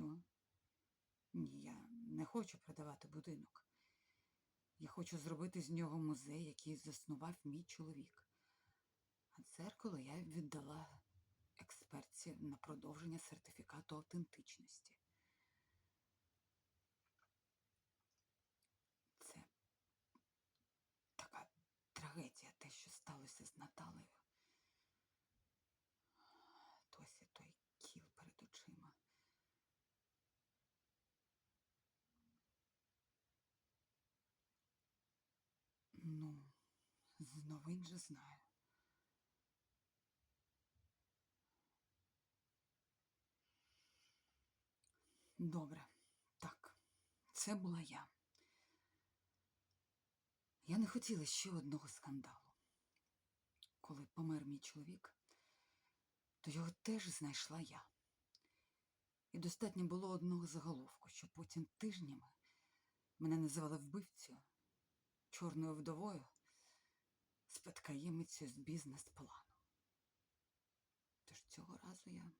Що? Ні, я не хочу продавати будинок. Я хочу зробити з нього музей, який заснував мій чоловік. А дзеркало я віддала експертці на продовження сертифікату автентичності. З новин же знаю. Добре, так, це була я. Я не хотіла ще одного скандалу. Коли помер мій чоловік, то його теж знайшла я. І достатньо було одного заголовку, що потім тижнями мене називали вбивцею, чорною вдовою, спадкоємицею з бізнес-плану. Тож цього разу я.